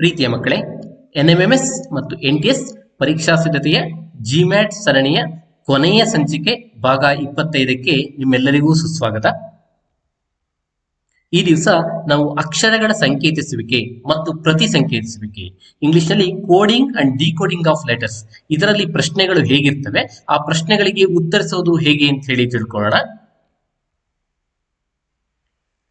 ಪ್ರೀತಿಯ ಮಕ್ಕಳೇ ಎನ್ಎಂಎಂಎಸ್ ಮತ್ತು ಎನ್ ಟಿ ಎಸ್ ಪರೀಕ್ಷಾ ಸಿದ್ಧತೆಯ ಜಿಮ್ಯಾಟ್ ಸರಣಿಯ ಕೊನೆಯ ಸಂಚಿಕೆ ಭಾಗ ಇಪ್ಪತ್ತೈದಕ್ಕೆ ನಿಮ್ಮೆಲ್ಲರಿಗೂ ಸುಸ್ವಾಗತ. ಈ ದಿವಸ ನಾವು ಅಕ್ಷರಗಳ ಸಂಕೇತಿಸುವಿಕೆ ಮತ್ತು ಪ್ರತಿ ಸಂಕೇತಿಸುವಿಕೆ, ಇಂಗ್ಲಿಷ್ನಲ್ಲಿ coding and decoding of letters ಇದರಲ್ಲಿ ಪ್ರಶ್ನೆಗಳು ಹೇಗಿರ್ತವೆ, ಆ ಪ್ರಶ್ನೆಗಳಿಗೆ ಉತ್ತರಿಸೋದು ಹೇಗೆ ಅಂತ ಹೇಳಿ ತಿಳ್ಕೊಳ್ಳೋಣ.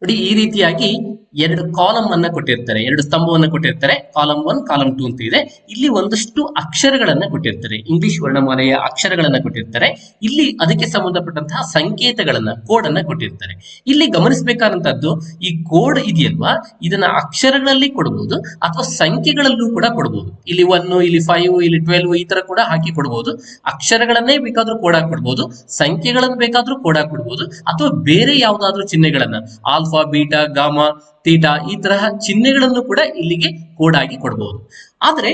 ನೋಡಿ, ಈ ರೀತಿಯಾಗಿ ಎರಡು ಕಾಲಮ್ ಅನ್ನ ಕೊಟ್ಟಿರ್ತಾರೆ, ಎರಡು ಸ್ತಂಭವನ್ನ ಕೊಟ್ಟಿರ್ತಾರೆ ಕಾಲಮ್ ಒನ್ ಕಾಲಮ್ ಟೂ ಅಂತ ಇದೆ. ಇಲ್ಲಿ ಒಂದಷ್ಟು ಅಕ್ಷರಗಳನ್ನ ಕೊಟ್ಟಿರ್ತಾರೆ ಇಂಗ್ಲಿಷ್ ವರ್ಣಮಾಲೆಯ ಅಕ್ಷರಗಳನ್ನ ಕೊಟ್ಟಿರ್ತಾರೆ. ಇಲ್ಲಿ ಅದಕ್ಕೆ ಸಂಬಂಧಪಟ್ಟಂತಹ ಸಂಕೇತಗಳನ್ನ ಕೋಡ್ ಅನ್ನ ಕೊಟ್ಟಿರ್ತಾರೆ. ಇಲ್ಲಿ ಗಮನಿಸಬೇಕಾದಂತದ್ದು ಈ ಕೋಡ್ ಇದೆಯಲ್ವಾ? ಇದನ್ನ ಅಕ್ಷರಗಳಲ್ಲಿ ಕೊಡಬಹುದು ಅಥವಾ ಸಂಖ್ಯೆಗಳಲ್ಲೂ ಕೂಡ ಕೊಡಬಹುದು ಇಲ್ಲಿ ಒನ್ ಇಲ್ಲಿ ಫೈವ್ ಇಲ್ಲಿ ಟ್ವೆಲ್ವ್ ಈ ತರ ಕೂಡ ಹಾಕಿ ಕೊಡಬಹುದು ಅಕ್ಷರಗಳನ್ನೇ ಬೇಕಾದ್ರೂ ಕೋಡ್ ಹಾಕಿ ಕೊಡ್ಬೋದು, ಸಂಖ್ಯೆಗಳನ್ನು ಬೇಕಾದ್ರೂ ಕೋಡ್ ಹಾಕಿ ಕೊಡ್ಬೋದು, ಅಥವಾ ಬೇರೆ ಯಾವ್ದಾದ್ರು ಚಿಹ್ನೆಗಳನ್ನ ಆಲ್ಫಾ ಬೀಟಾ ಗಾಮಾ ತೀಟಾ ಈ ತರಹ ಚಿಹ್ನೆಗಳನ್ನು ಕೂಡ ಇಲ್ಲಿಗೆ ಕೋಡ್ ಆಗಿ ಕೊಡಬಹುದು ಆದ್ರೆ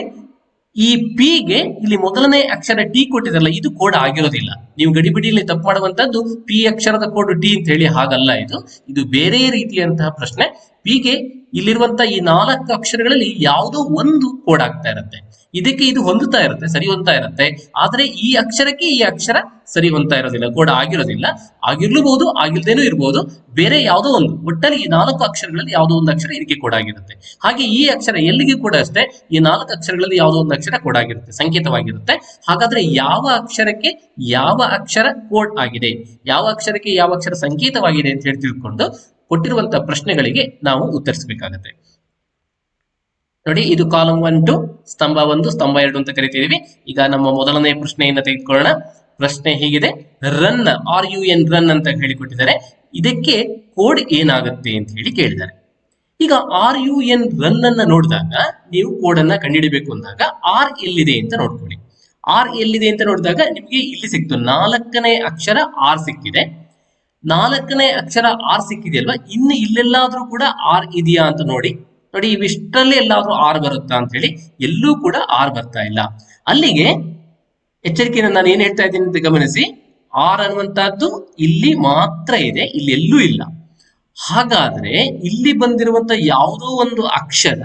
ಈ ಪಿ ಗೆ ಇಲ್ಲಿ ಮೊದಲನೇ ಅಕ್ಷರ ಟಿ ಕೊಟ್ಟಿದ್ರಲ್ಲ, ಇದು ಕೋಡ್ ಆಗಿರೋದಿಲ್ಲ. ನೀವು ಗಡಿಬಿಡಿಯಲ್ಲಿ ತಪ್ಪು ಮಾಡುವಂತದ್ದು ಪಿ ಅಕ್ಷರದ ಕೋಡ್ ಟಿ ಅಂತ ಹೇಳಿ ಹಾಗಲ್ಲ ಇದು. ಇದು ಬೇರೆ ರೀತಿಯಂತಹ ಪ್ರಶ್ನೆ. ಪಿ ಗೆ ಇಲ್ಲಿರುವಂತ ಈ ನಾಲ್ಕು ಅಕ್ಷರಗಳಲ್ಲಿ ಯಾವುದೋ ಒಂದು ಕೋಡ್ ಆಗ್ತಾ ಇರುತ್ತೆ. ಇದಕ್ಕೆ ಇದು ಹೊಂದುತ್ತಾ ಇರುತ್ತೆ ಸರಿ ಹೊಂದ್ತಾ ಇರುತ್ತೆ. ಆದ್ರೆ ಈ ಅಕ್ಷರಕ್ಕೆ ಈ ಅಕ್ಷರ ಸರಿ ಹೊಂದ್ತಾ ಇರೋದಿಲ್ಲ, ಕೋಡ್ ಆಗಿರೋದಿಲ್ಲ. ಆಗಿರ್ಲೂಬಹುದು, ಆಗಿಲ್ದೇನೂ ಇರಬಹುದು ಬೇರೆ ಯಾವುದೋ ಒಂದು, ಒಟ್ಟಲ್ಲಿ ಈ ನಾಲ್ಕು ಅಕ್ಷರಗಳಲ್ಲಿ ಯಾವುದೋ ಒಂದು ಅಕ್ಷರ ಇದಕ್ಕೆ ಕೋಡ್ ಆಗಿರುತ್ತೆ. ಹಾಗೆ ಈ ಅಕ್ಷರ ಎಲ್ಲಿಗೆ ಕೂಡ ಅಷ್ಟೇ, ಈ ನಾಲ್ಕು ಅಕ್ಷರಗಳಲ್ಲಿ ಯಾವುದೋ ಒಂದು ಅಕ್ಷರ ಕೋಡ್ ಆಗಿರುತ್ತೆ, ಸಂಕೇತವಾಗಿರುತ್ತೆ. ಹಾಗಾದ್ರೆ ಯಾವ ಅಕ್ಷರಕ್ಕೆ ಯಾವ ಅಕ್ಷರ ಕೋಡ್ ಆಗಿದೆ? ಯಾವ ಅಕ್ಷರಕ್ಕೆ ಯಾವ ಅಕ್ಷರ ಸಂಕೇತವಾಗಿದೆ ಅಂತ ಹೇಳಿ ತಿಳ್ಕೊಂಡು ಕೊಟ್ಟಿರುವಂತಹ ಪ್ರಶ್ನೆಗಳಿಗೆ ನಾವು ಉತ್ತರಿಸಬೇಕಾಗತ್ತೆ. ನೋಡಿ, ಇದು ಕಾಲಂ ಒನ್ ಟು ಸ್ತಂಭ ಒಂದು, ಸ್ತಂಭ ಎರಡು ಅಂತ ಕರಿತಿದೀವಿ. ಈಗ ನಮ್ಮ ಮೊದಲನೇ ಪ್ರಶ್ನೆಯನ್ನ ತೆಗೆದುಕೊಳ್ಳೋಣ. ಪ್ರಶ್ನೆ ಹೀಗಿದೆ run R U N run ಅಂತ ಹೇಳಿಕೊಟ್ಟಿದ್ದಾರೆ. ಇದಕ್ಕೆ ಕೋಡ್ ಏನಾಗುತ್ತೆ ಅಂತ ಹೇಳಿ ಕೇಳಿದ್ದಾರೆ. ಈಗ ಆರ್ ಯು ಎನ್ ರನ್ ಅನ್ನ ನೋಡಿದಾಗ ನೀವು ಕೋಡ್ ಅನ್ನ ಕಂಡುಹಿಡಬೇಕು ಅಂದಾಗ ಆರ್ ಎಲ್ಲಿದೆ ಅಂತ ನೋಡ್ಕೊಳ್ಳಿ. ಆರ್ ಎಲ್ಲಿದೆ ಅಂತ ನೋಡಿದಾಗ ನಿಮಗೆ ಇಲ್ಲಿ ಸಿಕ್ತು. ನಾಲ್ಕನೇ ಅಕ್ಷರ ಆರ್ ಸಿಕ್ಕಿದೆ. ನಾಲ್ಕನೇ ಅಕ್ಷರ ಆರ್ ಸಿಕ್ಕಿದೆಯಲ್ವಾ? ಇನ್ನು ಇಲ್ಲೆಲ್ಲಾದ್ರೂ ಕೂಡ ಆರ್ ಇದೆಯಾ ಅಂತ ನೋಡಿ. ನೋಡಿ ಇವಿಷ್ಟರಲ್ಲಿ ಎಲ್ಲಾದ್ರೂ ಆರ್ ಬರುತ್ತಾ ಅಂತ ಹೇಳಿ ಎಲ್ಲೂ ಕೂಡ ಆರ್ ಬರ್ತಾ ಇಲ್ಲ. ಅಲ್ಲಿಗೆ ಎಚ್ಚರಿಕೆಯನ್ನು ನಾನು ಏನ್ ಹೇಳ್ತಾ ಇದ್ದೀನಿ ಅಂತ ಗಮನಿಸಿ. ಆರ್ ಅನ್ನುವಂತಹದ್ದು ಇಲ್ಲಿ ಮಾತ್ರ ಇದೆ, ಇಲ್ಲಿ ಎಲ್ಲೂ ಇಲ್ಲ. ಹಾಗಾದ್ರೆ ಇಲ್ಲಿ ಬಂದಿರುವಂತ ಯಾವುದೋ ಒಂದು ಅಕ್ಷರ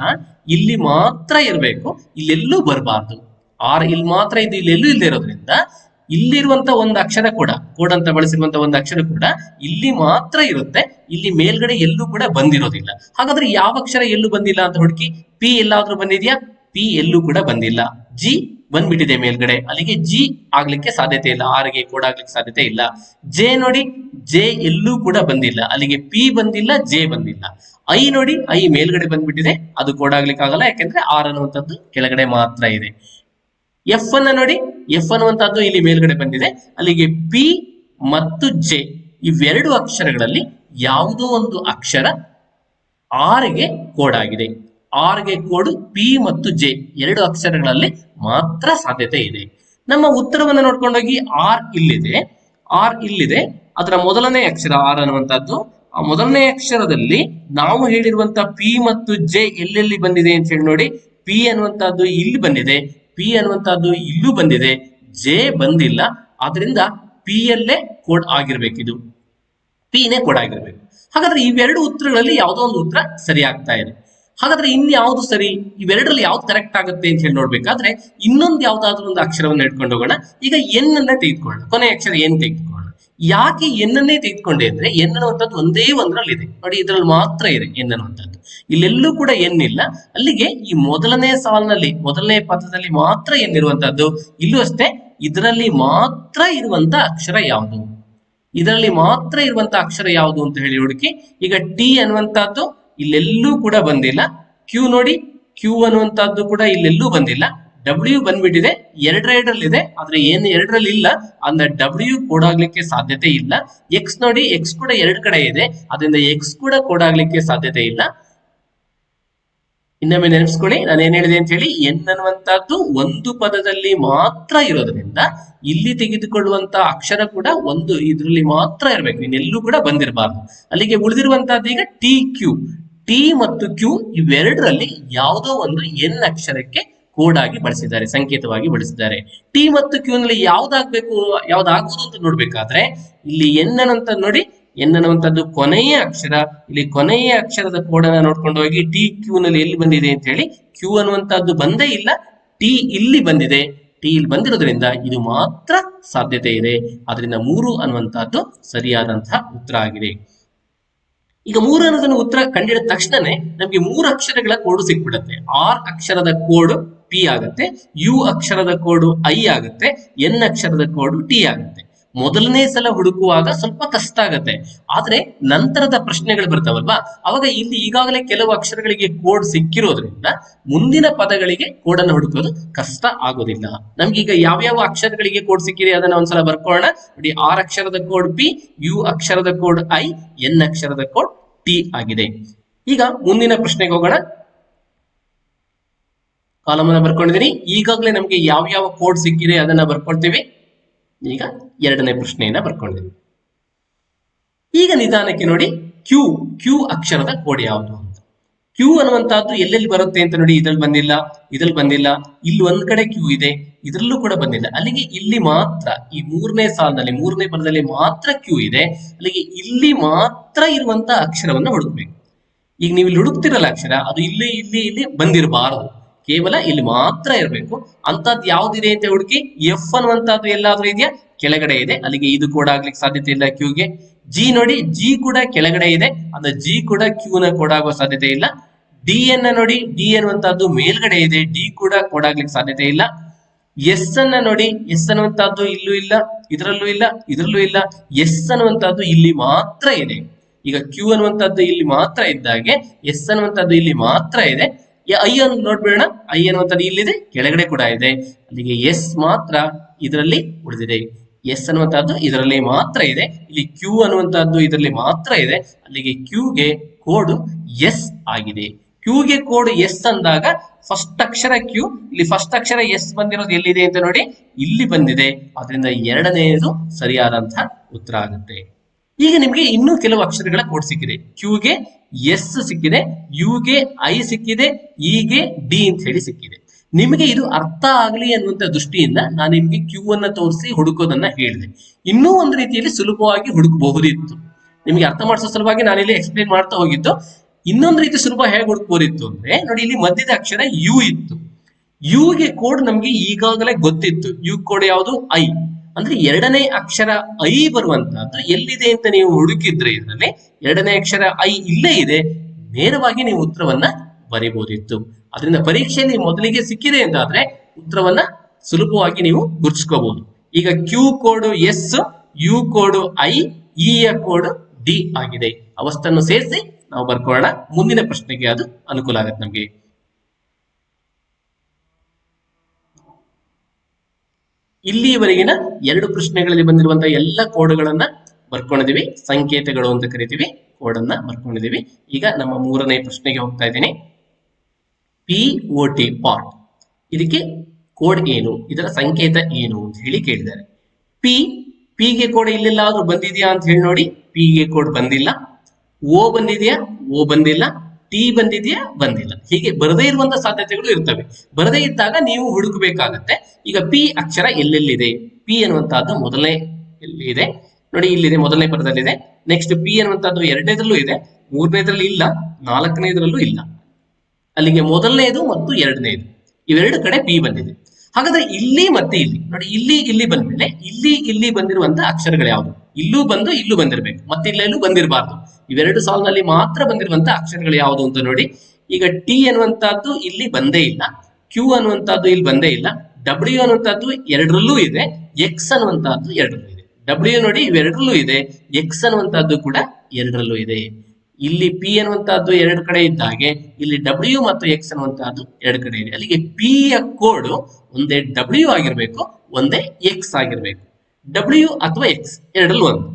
ಇಲ್ಲಿ ಮಾತ್ರ ಇರಬೇಕು, ಇಲ್ಲೆಲ್ಲೂ ಬರಬಾರ್ದು. ಆರ್ ಇಲ್ಲಿ ಮಾತ್ರ ಇದು, ಇಲ್ಲೆಲ್ಲೂ ಇಲ್ಲದೆ ಇರೋದ್ರಿಂದ ಇಲ್ಲಿರುವಂತ ಒಂದು ಅಕ್ಷರ ಕೂಡ, ಕೋಡ್ ಅಂತ ಬಳಸಿರುವಂತ ಒಂದು ಅಕ್ಷರ ಕೂಡ ಇಲ್ಲಿ ಮಾತ್ರ ಇರುತ್ತೆ, ಇಲ್ಲಿ ಮೇಲ್ಗಡೆ ಎಲ್ಲೂ ಕೂಡ ಬಂದಿರೋದಿಲ್ಲ. ಹಾಗಾದ್ರೆ ಯಾವ ಅಕ್ಷರ ಎಲ್ಲೂ ಬಂದಿಲ್ಲ ಅಂತ ಹುಡುಕಿ ಪಿ ಎಲ್ಲಾದ್ರೂ ಬಂದಿದ್ಯಾ? ಪಿ ಎಲ್ಲೂ ಕೂಡ ಬಂದಿಲ್ಲ. ಜಿ ಬಂದ್ಬಿಟ್ಟಿದೆ ಮೇಲ್ಗಡೆ, ಅಲ್ಲಿಗೆ ಜಿ ಆಗ್ಲಿಕ್ಕೆ ಸಾಧ್ಯತೆ ಇಲ್ಲ ಆರ್ಗೆ ಕೋಡ್ ಆಗ್ಲಿಕ್ಕೆ ಸಾಧ್ಯತೆ ಇಲ್ಲ. ಜೆ ನೋಡಿ ಜೆ ಎಲ್ಲೂ ಕೂಡ ಬಂದಿಲ್ಲ, ಅಲ್ಲಿಗೆ ಪಿ ಬಂದಿಲ್ಲ ಜೆ ಬಂದಿಲ್ಲ. ಐ ನೋಡಿ ಐ ಮೇಲ್ಗಡೆ ಬಂದ್ಬಿಟ್ಟಿದೆ, ಅದು ಕೋಡ್ ಆಗ್ಲಿಕ್ಕೆ ಆಗಲ್ಲ ಯಾಕೆಂದ್ರೆ ಆರ್ ಅನ್ನುವಂಥದ್ದು ಕೆಳಗಡೆ ಮಾತ್ರ ಇದೆ. ಎಫ್ ಅನ್ನ ನೋಡಿ ಎಫ್ ಅನ್ನುವಂತಹದ್ದು ಇಲ್ಲಿ ಮೇಲ್ಗಡೆ ಬಂದಿದೆ. ಅಲ್ಲಿಗೆ ಪಿ ಮತ್ತು ಜೆ ಇವೆರಡು ಅಕ್ಷರಗಳಲ್ಲಿ ಯಾವುದೋ ಒಂದು ಅಕ್ಷರ ಆರ್ಗೆ ಕೋಡ್ ಆಗಿದೆ. ಆರ್ಗೆ ಕೋಡ್ ಪಿ ಮತ್ತು ಜೆ ಎರಡು ಅಕ್ಷರಗಳಲ್ಲಿ ಮಾತ್ರ ಸಾಧ್ಯತೆ ಇದೆ. ನಮ್ಮ ಉತ್ತರವನ್ನು ನೋಡ್ಕೊಂಡೋಗಿ ಆರ್ ಇಲ್ಲಿದೆ. ಆರ್ ಇಲ್ಲಿದೆ. ಅದರ ಮೊದಲನೇ ಅಕ್ಷರ ಆರ್ ಅನ್ನುವಂತಹದ್ದು ಆ ಮೊದಲನೇ ಅಕ್ಷರದಲ್ಲಿ ನಾವು ಹೇಳಿರುವಂತ ಪಿ ಮತ್ತು ಜೆ ಎಲ್ಲೆಲ್ಲಿ ಬಂದಿದೆ ಅಂತ ಹೇಳಿ ನೋಡಿ. ಪಿ ಅನ್ನುವಂತಹದ್ದು ಇಲ್ಲಿ ಬಂದಿದೆ. ಪಿ ಅನ್ನುವಂತಹದ್ದು ಇಲ್ಲೂ ಬಂದಿದೆ. ಜೆ ಬಂದಿಲ್ಲ. ಆದ್ರಿಂದ ಪಿ ಯಲ್ಲೇ ಕೋಡ್ ಆಗಿರ್ಬೇಕಿದು. ಪಿನೇ ಕೋಡ್ ಆಗಿರ್ಬೇಕು. ಹಾಗಾದ್ರೆ ಇವೆರಡು ಉತ್ತರಗಳಲ್ಲಿ ಯಾವುದೋ ಒಂದು ಉತ್ತರ ಸರಿ ಆಗ್ತಾ ಇದೆ. ಹಾಗಾದ್ರೆ ಇನ್ಯಾವುದು ಸರಿ? ಇವೆರಡರಲ್ಲಿ ಯಾವ್ದು ಕರೆಕ್ಟ್ ಆಗುತ್ತೆ ಅಂತ ಹೇಳಿ ನೋಡ್ಬೇಕಾದ್ರೆ ಇನ್ನೊಂದು ಯಾವ್ದಾದ್ರು ಒಂದು ಅಕ್ಷರವನ್ನು ಇಟ್ಕೊಂಡು ಹೋಗೋಣ. ಈಗ ಎನ್ ಅನ್ನ ತೆಗೆದುಕೊಳ್ಳೋಣ. ಕೊನೆ ಅಕ್ಷರ ಏನ್ ತೆಗೆದುಕೊಳ್ಳೋಣ. ಯಾಕೆ ಎನ್ನನ್ನೇ ತೆಗೆದುಕೊಂಡೆ ಅಂದ್ರೆ ಎನ್ ಅನ್ನುವಂಥದ್ದು ಒಂದೇ ಒಂದರಲ್ಲಿ ಇದೆ ನೋಡಿ, ಇದರಲ್ಲಿ ಮಾತ್ರ ಇದೆ ಎನ್ ಅನ್ನುವಂಥದ್ದು ಇಲ್ಲೆಲ್ಲೂ ಕೂಡ ಎನ್ ಇಲ್ಲ ಅಲ್ಲಿಗೆ ಈ ಮೊದಲನೇ ಸಾಲಿನಲ್ಲಿ, ಮೊದಲನೇ ಪದದಲ್ಲಿ ಮಾತ್ರ ಎನ್ ಇರುವಂತಹದ್ದು ಇಲ್ಲೂ ಅಷ್ಟೇ, ಇದರಲ್ಲಿ ಮಾತ್ರ ಇರುವಂತ ಅಕ್ಷರ ಯಾವುದು? ಇದರಲ್ಲಿ ಮಾತ್ರ ಇರುವಂತ ಅಕ್ಷರ ಯಾವುದು ಅಂತ ಹೇಳಿ ಹುಡುಕಿ, ಈಗ ಟಿ ಅನ್ನುವಂತಹದ್ದು ಇಲ್ಲೆಲ್ಲೂ ಕೂಡ ಬಂದಿಲ್ಲ. ಕ್ಯೂ ನೋಡಿ ಕ್ಯೂ ಅನ್ನುವಂತಹದ್ದು ಕೂಡ ಇಲ್ಲೆಲ್ಲೂ ಬಂದಿಲ್ಲ. ಡಬ್ಲ್ಯೂ ಬಂದ್ಬಿಟ್ಟಿದೆ ಎರಡೆರಡರಲ್ಲಿ ಇದೆ, ಆದ್ರೆ ಏನು ಎರಡರಲ್ಲಿ ಇಲ್ಲ. ಅಂದ್ರೆ ಡಬ್ಲ್ಯೂ ಕೋಡಾಗ್ಲಿಕ್ಕೆ ಸಾಧ್ಯತೆ ಇಲ್ಲ. ಎಕ್ಸ್ ನೋಡಿ ಎಕ್ಸ್ ಕೂಡ ಎರಡ್ ಕಡೆ ಇದೆ ಅದರಿಂದ ಎಕ್ಸ್ ಕೂಡ ಕೋಡಾಗ್ಲಿಕ್ಕೆ ಸಾಧ್ಯತೆ ಇಲ್ಲ. ಇನ್ನೊಮ್ಮೆ ನೆನಪಿಸ್ಕೊಳ್ಳಿ, ನಾನು ಏನ್ ಹೇಳಿದೆ ಅಂತ ಹೇಳಿ ಎನ್ ಅನ್ನುವಂತಹದ್ದು ಒಂದು ಪದದಲ್ಲಿ ಮಾತ್ರ ಇರೋದ್ರಿಂದ ಇಲ್ಲಿ ತೆಗೆದುಕೊಳ್ಳುವಂತ ಅಕ್ಷರ ಕೂಡ ಒಂದು ಇದರಲ್ಲಿ ಮಾತ್ರ ಇರಬೇಕು, ಇನ್ನೆಲ್ಲೂ ಕೂಡ ಬಂದಿರಬಾರ್ದು. ಅಲ್ಲಿಗೆ ಉಳಿದಿರುವಂತಹದ್ದು ಈಗ ಟಿ ಕ್ಯೂ ಟಿ ಮತ್ತು ಕ್ಯೂ ಇವೆರಡರಲ್ಲಿ ಯಾವುದೋ ಒಂದು ಎನ್ ಅಕ್ಷರಕ್ಕೆ ಕೋಡ್ ಆಗಿ ಬಳಸಿದ್ದಾರೆ, ಸಂಕೇತವಾಗಿ ಬಳಸಿದ್ದಾರೆ. ಟಿ ಮತ್ತು ಕ್ಯೂ ನಲ್ಲಿ ಯಾವ್ದಾಗ್ಬೇಕು ಯಾವ್ದಾಗ್ಬೋದು ಅಂತ ನೋಡ್ಬೇಕಾದ್ರೆ, ಇಲ್ಲಿ ಎನ್ ಅಂತ ನೋಡಿ ಎನ್ ಕೊನೆಯ ಅಕ್ಷರ. ಇಲ್ಲಿ ಕೊನೆಯ ಅಕ್ಷರದ ಕೋಡ್ ಅನ್ನ ನೋಡ್ಕೊಂಡು ಹೋಗಿ ಟಿ ಕ್ಯೂ ನಲ್ಲಿ ಎಲ್ಲಿ ಬಂದಿದೆ ಅಂತ ಹೇಳಿ ಕ್ಯೂ ಅನ್ನುವಂಥದ್ದು ಬಂದೇ ಇಲ್ಲ ಟಿ ಇಲ್ಲಿ ಬಂದಿದೆ. ಟಿ ಇಲ್ಲಿ ಬಂದಿರೋದ್ರಿಂದ ಇದು ಮಾತ್ರ ಸಾಧ್ಯತೆ ಇದೆ. ಅದರಿಂದ ಮೂರು ಅನ್ನುವಂಥದ್ದು ಸರಿಯಾದಂತಹ ಉತ್ತರ ಆಗಿದೆ. ಈಗ ಮೂರು ಅನ್ನೋದನ್ನು ಉತ್ತರ ಕಂಡಿಡಿದ ತಕ್ಷಣನೇ ನಮಗೆ ಮೂರು ಅಕ್ಷರಗಳ ಕೋಡ್ ಸಿಕ್ಬಿಡುತ್ತೆ. ಆರ್ ಅಕ್ಷರದ ಕೋಡು ಪಿ ಆಗುತ್ತೆ. ಯು ಅಕ್ಷರದ ಕೋಡು ಐ ಆಗುತ್ತೆ. ಎನ್ ಅಕ್ಷರದ ಕೋಡು ಟಿ ಆಗುತ್ತೆ. ಮೊದಲನೇ ಸಲ ಹುಡುಕುವಾಗ ಸ್ವಲ್ಪ ಕಷ್ಟ ಆಗತ್ತೆ. ಆದ್ರೆ ನಂತರದ ಪ್ರಶ್ನೆಗಳು ಬರ್ತಾವಲ್ವಾ? ಅವಾಗ ಇಲ್ಲಿ ಈಗಾಗಲೇ ಕೆಲವು ಅಕ್ಷರಗಳಿಗೆ ಕೋಡ್ ಸಿಕ್ಕಿರೋದ್ರಿಂದ ಮುಂದಿನ ಪದಗಳಿಗೆ ಕೋಡನ್ನು ಹುಡುಕೋದು ಕಷ್ಟ ಆಗೋದಿಲ್ಲ. ನಮ್ಗೀಗ ಯಾವ್ಯಾವ ಅಕ್ಷರಗಳಿಗೆ ಕೋಡ್ ಸಿಕ್ಕಿದೆ ಅದನ್ನ ಒಂದ್ಸಲ ಬರ್ಕೊಳ್ಳೋಣ. ನೋಡಿ ಆರ್ ಅಕ್ಷರದ ಕೋಡ್ ಪಿ ಯು ಅಕ್ಷರದ ಕೋಡ್ ಐ ಎನ್ ಅಕ್ಷರದ ಕೋಡ್ ಟಿ ಆಗಿದೆ. ಈಗ ಮುಂದಿನ ಪ್ರಶ್ನೆಗೆ ಹೋಗೋಣ. ಕಾಲಮ್ ಅನ್ನ ಬರ್ಕೊಂಡಿದ್ದೀನಿ ಈಗಾಗಲೇ ನಮಗೆ ಯಾವ ಯಾವ ಕೋಡ್ ಸಿಕ್ಕಿದೆ ಅದನ್ನ ಬರ್ಕೊಳ್ತೀವಿ ಈಗ ಎರಡನೇ ಪ್ರಶ್ನೆಯನ್ನ ಬರ್ಕೊಂಡಿದ್ದೀನಿ ಈಗ ನಿಧಾನಕ್ಕೆ ನೋಡಿ ಕ್ಯೂ ಕ್ಯೂ ಅಕ್ಷರದ ಕೋಡ್ ಯಾವುದು ಅಂತ. ಕ್ಯೂ ಅನ್ನುವಂತಹದ್ದು ಎಲ್ಲೆಲ್ಲಿ ಬರುತ್ತೆ ಅಂತ ನೋಡಿ, ಇದ್ರಲ್ಲಿ ಬಂದಿಲ್ಲ ಇದ್ರಲ್ಲಿ ಬಂದಿಲ್ಲ. ಇಲ್ಲಿ ಒಂದ್ ಕಡೆ ಕ್ಯೂ ಇದೆ, ಇದ್ರಲ್ಲೂ ಕೂಡ ಬಂದಿಲ್ಲ. ಅಲ್ಲಿಗೆ ಇಲ್ಲಿ ಮಾತ್ರ, ಈ ಮೂರನೇ ಸಾಲಿನಲ್ಲಿ ಮೂರನೇ ಪದದಲ್ಲಿ ಮಾತ್ರ ಕ್ಯೂ ಇದೆ. ಅಲ್ಲಿಗೆ ಇಲ್ಲಿ ಮಾತ್ರ ಇರುವಂತಹ ಅಕ್ಷರವನ್ನ ಹುಡುಕ್ಬೇಕು. ಈಗ ನೀವು ಇಲ್ಲಿ ಹುಡುಕ್ತಿರಲ್ಲ ಅಕ್ಷರ, ಅದು ಇಲ್ಲಿ ಇಲ್ಲಿ ಇಲ್ಲಿ ಬಂದಿರಬಾರದು. ಕೇವಲ ಇಲ್ಲಿ ಮಾತ್ರ ಇರಬೇಕು. ಅಂತದ್ ಯಾವ್ದಿದೆ ಅಂತ ಹುಡುಕಿ ಎಫ್ ಅನ್ನುವಂತದ್ದು ಎಲ್ಲಾದ್ರೂ ಇದೆಯಾ? ಕೆಳಗಡೆ ಇದೆ. ಅಲ್ಲಿಗೆ ಇದು ಕೂಡ ಆಗ್ಲಿಕ್ಕೆ ಸಾಧ್ಯತೆ ಇಲ್ಲ ಕ್ಯೂಗೆ ಜಿ ನೋಡಿ ಜಿ ಕೂಡ ಕೆಳಗಡೆ ಇದೆ. ಅಂದ್ರೆ ಜಿ ಕೂಡ ಕ್ಯೂ ನ ಕೂಡ ಆಗೋ ಸಾಧ್ಯತೆ ಇಲ್ಲ. ಡಿ ಎನ್ ನೋಡಿ ಡಿ ಅನ್ನುವಂತದ್ದು ಮೇಲ್ಗಡೆ ಇದೆ. ಡಿ ಕೂಡ ಕೂಡ ಆಗ್ಲಿಕ್ಕೆ ಸಾಧ್ಯತೆ ಇಲ್ಲ. ಎಸ್ ಅನ್ನ ನೋಡಿ ಎಸ್ ಅನ್ನುವಂತದ್ದು ಇಲ್ಲೂ ಇಲ್ಲ, ಇದರಲ್ಲೂ ಇಲ್ಲ ಇದರಲ್ಲೂ ಇಲ್ಲ. ಎಸ್ ಅನ್ನುವಂತದ್ದು ಇಲ್ಲಿ ಮಾತ್ರ ಇದೆ. ಈಗ ಕ್ಯೂ ಅನ್ನುವಂಥದ್ದು ಇಲ್ಲಿ ಮಾತ್ರ ಇದ್ದಾಗೆ ಎಸ್ ಅನ್ನುವಂಥದ್ದು ಇಲ್ಲಿ ಮಾತ್ರ ಇದೆ. ಐ ಅನ್ನು ನೋಡ್ಬಿಡೋಣ. ಐ ಅನ್ನುವಂಥದ್ದು ಇಲ್ಲಿದೆ, ಕೆಳಗಡೆ ಕೂಡ ಇದೆ. ಅಲ್ಲಿಗೆ ಎಸ್ ಮಾತ್ರ ಇದರಲ್ಲಿ ಉಳಿದಿದೆ. ಎಸ್ ಅನ್ನುವಂಥದ್ದು ಇದರಲ್ಲಿ ಮಾತ್ರ ಇದೆ. ಇಲ್ಲಿ ಕ್ಯೂ ಅನ್ನುವಂಥದ್ದು ಇದರಲ್ಲಿ ಮಾತ್ರ ಇದೆ. ಅಲ್ಲಿಗೆ ಕ್ಯೂಗೆ ಕೋಡ್ ಎಸ್ ಆಗಿದೆ. ಕ್ಯೂಗೆ ಕೋಡ್ ಎಸ್ ಅಂದಾಗ ಫಸ್ಟ್ ಅಕ್ಷರ ಕ್ಯೂ ಇಲ್ಲಿ ಫಸ್ಟ್ ಅಕ್ಷರ ಎಸ್ ಬಂದಿರೋದು ಎಲ್ಲಿದೆ ಅಂತ ನೋಡಿ, ಇಲ್ಲಿ ಬಂದಿದೆ. ಅದರಿಂದ ಎರಡನೆಯದು ಸರಿಯಾದಂತಹ ಉತ್ತರ ಆಗುತ್ತೆ. ಈಗ ನಿಮಗೆ ಇನ್ನೂ ಕೆಲವು ಅಕ್ಷರಗಳ ಕೋಡ್ ಸಿಕ್ಕಿದೆ. ಕ್ಯೂಗೆ ಎಸ್ ಸಿಕ್ಕಿದೆ ಯುಗೆ ಐ ಸಿಕ್ಕಿದೆ ಇಗೆ ಡಿ ಅಂತ ಹೇಳಿ ಸಿಕ್ಕಿದೆ. ನಿಮಗೆ ಇದು ಅರ್ಥ ಆಗಲಿ ಅನ್ನುವಂತ ದೃಷ್ಟಿಯಿಂದ ನಾನು ನಿಮಗೆ ಕ್ಯೂ ಅನ್ನ ತೋರಿಸಿ ಹುಡುಕೋದನ್ನ ಹೇಳಿದೆ. ಇನ್ನೂ ಒಂದು ರೀತಿಯಲ್ಲಿ ಸುಲಭವಾಗಿ ಹುಡುಕಬಹುದಿತ್ತು. ನಿಮಗೆ ಅರ್ಥ ಮಾಡಿಸೋ ಸಲುವಾಗಿ ನಾನಿಲ್ಲಿ ಎಕ್ಸ್ಪ್ಲೇನ್ ಮಾಡ್ತಾ ಹೋಗಿದ್ದು, ಇನ್ನೊಂದು ರೀತಿ ಸುಲಭ ಹೇಗೆ ಹುಡುಕಬಹುದಿತ್ತು ಅಂದ್ರೆ, ನೋಡಿ ಇಲ್ಲಿ ಮಧ್ಯದ ಅಕ್ಷರ ಯು ಇತ್ತು. ಯುಗೆ ಕೋಡ್ ನಮ್ಗೆ ಈಗಾಗಲೇ ಗೊತ್ತಿತ್ತು. ಯು ಕೋಡ್ ಯಾವುದು? ಐ. ಅಂದ್ರೆ ಎರಡನೇ ಅಕ್ಷರ ಐ ಬರುವಂತಹದ್ದು ಎಲ್ಲಿದೆ ಅಂತ ನೀವು ಹುಡುಕಿದ್ರೆ ಇದರಲ್ಲಿ ಎರಡನೇ ಅಕ್ಷರ ಐ ಇಲ್ಲೇ ಇದೆ. ನೇರವಾಗಿ ನೀವು ಉತ್ತರವನ್ನ ಬರೀಬಹುದಿತ್ತು ಅದರಿಂದ ಪರೀಕ್ಷೆಯಲ್ಲಿ ಮೊದಲಿಗೆ ಸಿಕ್ಕಿದೆ ಅಂತಾದ್ರೆ ಉತ್ತರವನ್ನ ಸುಲಭವಾಗಿ ನೀವು ಗುರುತಿಸ್ಕೋಬಹುದು. ಈಗ Q code S, U code I E code D ಆಗಿದೆ. ಅವಸ್ಥನ್ನು ಸೇರಿಸಿ ನಾವು ಬರ್ಕೊಳ್ಳೋಣ. ಮುಂದಿನ ಪ್ರಶ್ನೆಗೆ ಅದು ಅನುಕೂಲ ಆಗುತ್ತೆ ನಮಗೆ. ಇಲ್ಲಿಯವರೆಗಿನ ಎರಡು ಪ್ರಶ್ನೆಗಳಲ್ಲಿ ಬಂದಿರುವಂತಹ ಎಲ್ಲ ಕೋಡ್ಗಳನ್ನ ಬರ್ಕೊಂಡಿದೀವಿ ಸಂಕೇತಗಳು ಅಂತ ಕರಿತೀವಿ ಅನ್ನ ಬರ್ಕೊಂಡಿದೀವಿ ಈಗ ನಮ್ಮ ಮೂರನೇ ಪ್ರಶ್ನೆಗೆ ಹೋಗ್ತಾ ಇದ್ದೀನಿ. ಪಿ ಓ ಟಿ ಪಾಟ್ ಇದಕ್ಕೆ ಕೋಡ್ ಏನು, ಇದರ ಸಂಕೇತ ಏನು ಅಂತ ಹೇಳಿ ಕೇಳಿದ್ದಾರೆ. ಪಿ ಪಿಗೆ ಕೋಡ್ ಇಲ್ಲೆಲ್ಲಾದ್ರೂ ಬಂದಿದೆಯಾ ಅಂತ ಹೇಳಿ ನೋಡಿ. ಪಿಗೆ ಕೋಡ್ ಬಂದಿಲ್ಲ. ಓ ಬಂದಿದೆಯಾ? ಓ ಬಂದಿಲ್ಲ. ಟಿ ಬಂದಿದೆಯಾ? ಬಂದಿಲ್ಲ. ಹೀಗೆ ಬರದೇ ಇರುವಂತಹ ಸಾಧ್ಯತೆಗಳು ಇರ್ತವೆ. ಬರದೇ ಇದ್ದಾಗ ನೀವು ಹುಡುಕಬೇಕಾಗತ್ತೆ. ಈಗ ಪಿ ಅಕ್ಷರ ಎಲ್ಲೆಲ್ಲಿದೆ? ಪಿ ಅನ್ನುವಂತಹದ್ದು ಮೊದಲನೇ ಎಲ್ಲಿ ಇದೆ ನೋಡಿ, ಇಲ್ಲಿದೆ, ಮೊದಲನೇ ಪದದಲ್ಲಿದೆ. ನೆಕ್ಸ್ಟ್ ಪಿ ಅನ್ನುವಂತಹದ್ದು ಎರಡನೇದ್ರಲ್ಲೂ ಇದೆ. ಮೂರನೇದ್ರಲ್ಲಿ ಇಲ್ಲ, ನಾಲ್ಕನೇದ್ರಲ್ಲೂ ಇಲ್ಲ. ಅಲ್ಲಿಗೆ ಮೊದಲನೇದು ಮತ್ತು ಎರಡನೇದು. ಇವೆರಡು ಕಡೆ ಪಿ ಬಂದಿದೆ. ಹಾಗಾದ್ರೆ ಇಲ್ಲಿ ಮತ್ತೆ ಇಲ್ಲಿ. ನೋಡಿ, ಇಲ್ಲಿ ಇಲ್ಲಿ ಬಂದ್ಮೇಲೆ ಇಲ್ಲಿ ಇಲ್ಲಿ ಬಂದಿರುವಂತ ಅಕ್ಷರಗಳು ಯಾವುದು? ಇಲ್ಲೂ ಬಂದು ಇಲ್ಲೂ ಬಂದಿರಬೇಕು. ಮತ್ತೆ ಇಲ್ಲೆಲ್ಲೂ ಬಂದಿರಬಾರ್ದು. ಇವೆರಡು ಸಾಲಿನಲ್ಲಿ ಮಾತ್ರ ಬಂದಿರುವಂತ ಅಕ್ಷರಗಳು ಯಾವುದು ಅಂತ ನೋಡಿ. ಈಗ ಟಿ ಅನ್ನುವಂತಹದ್ದು ಇಲ್ಲಿ ಬಂದೇ ಇಲ್ಲ. ಕ್ಯೂ ಅನ್ನುವಂತಹದ್ದು ಇಲ್ಲಿ ಬಂದೇ ಇಲ್ಲ. ಡಬ್ಲ್ಯೂ ಅನ್ನುವಂಥದ್ದು ಎರಡರಲ್ಲೂ ಇದೆ. ಎಕ್ಸ್ ಅನ್ನುವಂತಹದ್ದು ಎರಡರಲ್ಲೂ ಇದೆ. ಡಬ್ಲ್ಯೂ ನೋಡಿ ಇವೆರಡರಲ್ಲೂ ಇದೆ. ಎಕ್ಸ್ ಅನ್ನುವಂತಹದ್ದು ಕೂಡ ಎರಡರಲ್ಲೂ ಇದೆ. ಇಲ್ಲಿ ಪಿ ಅನ್ನುವಂತಹದ್ದು ಎರಡು ಕಡೆ ಇದ್ದಾಗೆ ಇಲ್ಲಿ ಡಬ್ಲ್ಯೂ ಮತ್ತು ಎಕ್ಸ್ ಅನ್ನುವಂತಹದ್ದು ಎರಡು ಕಡೆ ಇದೆ. ಅಲ್ಲಿಗೆ ಪಿ ಯ ಕೋಡ್ ಒಂದೇ ಡಬ್ಲ್ಯೂ ಆಗಿರ್ಬೇಕು, ಒಂದೇ ಎಕ್ಸ್ ಆಗಿರ್ಬೇಕು. ಡಬ್ಲ್ಯೂ ಅಥವಾ ಎಕ್ಸ್ ಎರಡಲ್ಲೂ ಒಂದು.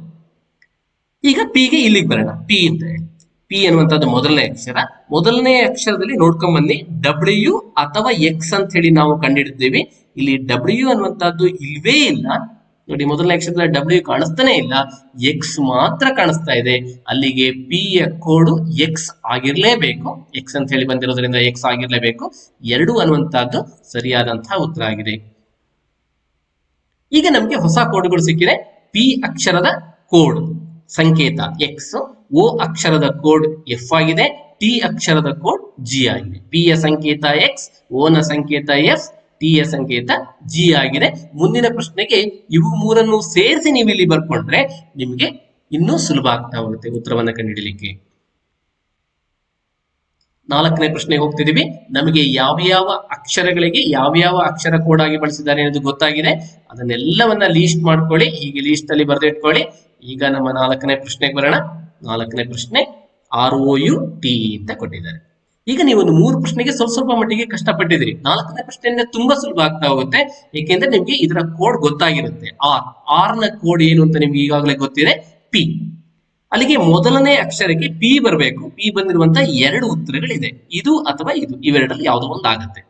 ಈಗ ಪಿಗೆ ಇಲ್ಲಿಗೆ ಬರೋಣ. ಪಿ ಅಂತ ಹೇಳಿ ಪಿ ಅನ್ನುವಂಥದ್ದು ಮೊದಲನೇ ಅಕ್ಷರ. ಮೊದಲನೇ ಅಕ್ಷರದಲ್ಲಿ ನೋಡ್ಕೊಂಡ್ ಬನ್ನಿ. ಡಬ್ಲ್ಯೂ ಅಥವಾ ಎಕ್ಸ್ ಅಂತ ಹೇಳಿ ನಾವು ಕಂಡಿಡಿದ್ದೇವೆ ಇಲ್ಲಿ ಡಬ್ಲ್ಯೂ ಅನ್ನುವಂಥದ್ದು ಇಲ್ವೇ ಇಲ್ಲ. ನೋಡಿ ಮೊದಲ ಅಕ್ಷರದಲ್ಲಿ ಡಬ್ಲ್ಯೂ ಕಾಣಿಸ್ತಾನೆ ಇಲ್ಲ. ಎಕ್ಸ್ ಮಾತ್ರ ಕಾಣಿಸ್ತಾ ಇದೆ. ಅಲ್ಲಿಗೆ ಪಿ ಯ ಕೋಡು ಎಕ್ಸ್ ಆಗಿರ್ಲೇಬೇಕು. ಎಕ್ಸ್ ಅಂತ ಹೇಳಿ ಬಂದಿರೋದ್ರಿಂದ ಎಕ್ಸ್ ಆಗಿರ್ಲೇಬೇಕು. ಎರಡು ಅನ್ನುವಂತಹದ್ದು ಸರಿಯಾದಂತಹ ಉತ್ತರ ಆಗಿದೆ. ಈಗ ನಮ್ಗೆ ಹೊಸ ಕೋಡ್ಗಳು ಸಿಕ್ಕಿದೆ. ಪಿ ಅಕ್ಷರದ ಕೋಡ್, ಸಂಕೇತ ಎಕ್ಸ್ ಓ ಅಕ್ಷರದ ಕೋಡ್ ಎಫ್ ಆಗಿದೆ. ಟಿ ಅಕ್ಷರದ ಕೋಡ್ ಜಿ ಆಗಿದೆ. ಪಿ ಯ ಸಂಕೇತ ಎಕ್ಸ್ ಓ ನ ಸಂಕೇತ ಎಫ್ ಟಿ ಯ ಸಂಕೇತ ಜಿ ಆಗಿದೆ. ಮುಂದಿನ ಪ್ರಶ್ನೆಗೆ ಇವು ಮೂರನ್ನು ಸೇರಿಸಿ ನೀವು ಇಲ್ಲಿ ಬರ್ಕೊಂಡ್ರೆ ನಿಮಗೆ ಇನ್ನೂ ಸುಲಭ ಆಗ್ತಾ ಹೋಗುತ್ತೆ ಉತ್ತರವನ್ನು ಕಂಡಿಡಲಿಕ್ಕೆ ನಾಲ್ಕನೇ ಪ್ರಶ್ನೆಗೆ ಹೋಗ್ತಿದೀವಿ ನಮಗೆ ಯಾವ ಯಾವ ಅಕ್ಷರಗಳಿಗೆ ಯಾವ ಯಾವ ಅಕ್ಷರ ಕೋಡ್ ಆಗಿ ಬಳಸಿದ್ದಾರೆ ಅನ್ನೋದು ಗೊತ್ತಾಗಿದೆ. ಅದನ್ನೆಲ್ಲವನ್ನ ಲೀಸ್ಟ್ ಮಾಡ್ಕೊಳ್ಳಿ. ಹೀಗೆ ಲೀಸ್ಟ್ ಅಲ್ಲಿ ಬರೆದಿಟ್ಕೊಳ್ಳಿ. ಈಗ ನಮ್ಮ ನಾಲ್ಕನೇ ಪ್ರಶ್ನೆಗೆ ಬರೋಣ. ನಾಲ್ಕನೇ ಪ್ರಶ್ನೆ ಆರ್ ಒ ಯು ಟಿ ಅಂತ ಕೊಟ್ಟಿದ್ದಾರೆ. ಈಗ ನೀವು ಒಂದು ಮೂರು ಪ್ರಶ್ನೆಗೆ ಸ್ವಲ್ಪ ಸ್ವಲ್ಪ ಮಟ್ಟಿಗೆ ಕಷ್ಟಪಟ್ಟಿದ್ರಿ ನಾಲ್ಕನೇ ಪ್ರಶ್ನೆಯಿಂದ ತುಂಬಾ ಸುಲಭ ಆಗ್ತಾ ಹೋಗುತ್ತೆ. ಏಕೆಂದ್ರೆ ನಿಮ್ಗೆ ಇದರ ಕೋಡ್ ಗೊತ್ತಾಗಿರುತ್ತೆ. ಆರ್ ಆರ್ನ ಕೋಡ್ ಏನು ಅಂತ ನಿಮ್ಗೆ ಈಗಾಗಲೇ ಗೊತ್ತಿದೆ. ಪಿ ಅಲ್ಲಿಗೆ ಮೊದಲನೇ ಅಕ್ಷರಕ್ಕೆ ಪಿ ಬರಬೇಕು. ಪಿ ಬಂದಿರುವಂತ ಎರಡು ಉತ್ತರಗಳಿದೆ. ಇದು ಅಥವಾ ಇದು ಇವೆರಡಲ್ಲಿ ಯಾವುದೋ ಒಂದು ಆಗುತ್ತೆ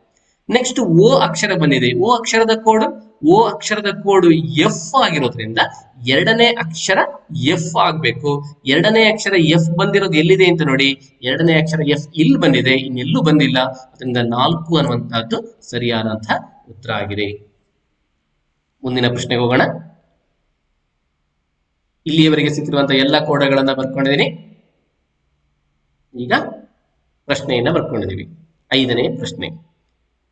ನೆಕ್ಸ್ಟ್ ಓ ಅಕ್ಷರ ಬಂದಿದೆ. ಓ ಅಕ್ಷರದ ಕೋಡ್ ಓ ಅಕ್ಷರದ ಕೋಡ್ ಎಫ್ ಆಗಿರೋದ್ರಿಂದ ಎರಡನೇ ಅಕ್ಷರ ಎಫ್ ಆಗ್ಬೇಕು. ಎರಡನೇ ಅಕ್ಷರ ಎಫ್ ಬಂದಿರೋದು ಎಲ್ಲಿದೆ ಅಂತ ನೋಡಿ. ಎರಡನೇ ಅಕ್ಷರ ಎಫ್ ಇಲ್ಲಿ ಬಂದಿದೆ, ಇನ್ನೆಲ್ಲೂ ಬಂದಿಲ್ಲ. ಅದರಿಂದ ನಾಲ್ಕು ಅನ್ನುವಂತಹದ್ದು ಸರಿಯಾದಂತಹ ಉತ್ತರ ಆಗಿದೆ. ಮುಂದಿನ ಪ್ರಶ್ನೆಗೆ ಹೋಗೋಣ. ಇಲ್ಲಿಯವರೆಗೆ ಸಿಕ್ಕಿರುವಂತಹ ಎಲ್ಲ ಕೋಡಗಳನ್ನ ಬರ್ಕೊಂಡಿದ್ದೀನಿ. ಈಗ ಪ್ರಶ್ನೆಯನ್ನ ಬರ್ಕೊಂಡಿದ್ದೀವಿ. ಐದನೇ ಪ್ರಶ್ನೆ.